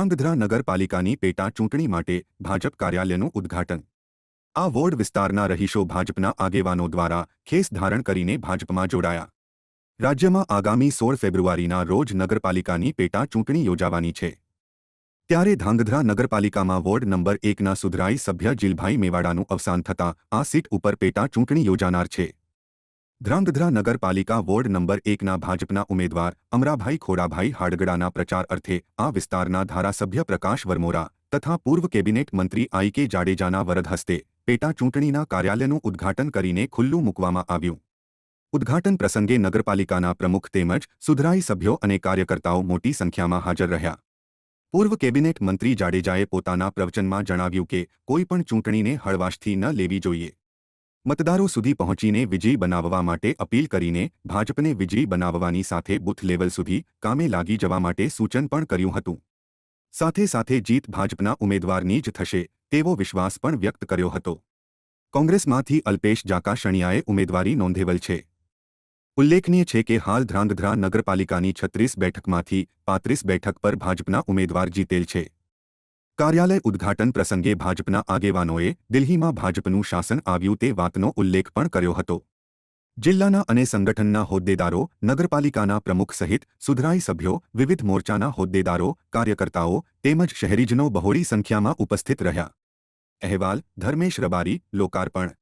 ધ્રાંગધ્રા નગરપાલિકાની પેટા ચૂંટણી માટે ભાજપ કાર્યાલયનું ઉદ્ઘાટન. આ વોર્ડ વિસ્તારના રહીશો ભાજપના આગેવાનો દ્વારા ખેસ ધારણ કરીને ભાજપમાં જોડાયા. રાજ્યમાં આગામી સોળ ફેબ્રુઆરીના રોજ નગરપાલિકાની પેટા ચૂંટણી યોજાવાની છે. ત્યારે ધાંગધ્રા નગરપાલિકામાં વોર્ડ નંબર એકના સુધરાઈ સભ્ય જીલભાઈ મેવાડાનું અવસાન થતાં આ સીટ ઉપર પેટા ચૂંટણી યોજાનાર છે. ધ્રાંગધ્રા નગરપાલિકા વોર્ડ નંબર એકના ભાજપના ઉમેદવાર અમરાભાઈ ખોડાભાઈ હાડગડાના પ્રચાર અર્થે આ વિસ્તારના ધારાસભ્ય પ્રકાશ વરમોરા તથા પૂર્વ કેબિનેટ મંત્રી આઈ કે જાડેજાના વરદ હસ્તે પેટા ચૂંટણીના કાર્યાલયનું ઉદ્ઘાટન કરીને ખુલ્લું મૂકવામાં આવ્યું. ઉદ્ઘાટન પ્રસંગે નગરપાલિકાના પ્રમુખ તેમજ સુધરાઈ સભ્યો અને કાર્યકર્તાઓ મોટી સંખ્યામાં હાજર રહ્યા. પૂર્વ કેબિનેટ મંત્રી જાડેજાએ પોતાના પ્રવચનમાં જણાવ્યું કે કોઈપણ ચૂંટણીને હળવાશથી ન લેવી જોઈએ. મતદારો સુધી પહોંચીને વિજયી બનાવવા માટે અપીલ કરીને ભાજપને વિજયી બનાવવાની સાથે બુથ લેવલ સુધી કામે લાગી જવા માટે સૂચન પણ કર્યું હતું. સાથે સાથે જીત ભાજપના ઉમેદવારની જ થશે તેવો વિશ્વાસ પણ વ્યક્ત કર્યો હતો. કોંગ્રેસમાંથી અલ્પેશ જાકાશણિયાએ ઉમેદવારી નોંધેવલ છે. ઉલ્લેખનીય છે કે હાલ ધ્રાંગધ્રા નગરપાલિકાની છત્રીસ બેઠકમાંથી પાંત્રીસ બેઠક પર ભાજપના ઉમેદવાર જીતેલ છે. કાર્યાલય ઉદ્ઘાટન પ્રસંગે ભાજપના આગેવાનોએ દિલ્હીમાં ભાજપનું શાસન આવ્યું તે વાતનો ઉલ્લેખ પણ કર્યો હતો. જિલ્લાના અને સંગઠનના હોદ્દેદારો, નગરપાલિકાના પ્રમુખ સહિત સુધરાઈ સભ્યો, વિવિધ મોરચાના હોદ્દેદારો, કાર્યકર્તાઓ તેમજ શહેરીજનો બહોળી સંખ્યામાં ઉપસ્થિત રહ્યા. અહેવાલ, ધર્મેશ રબારી, લોકાર્પણ.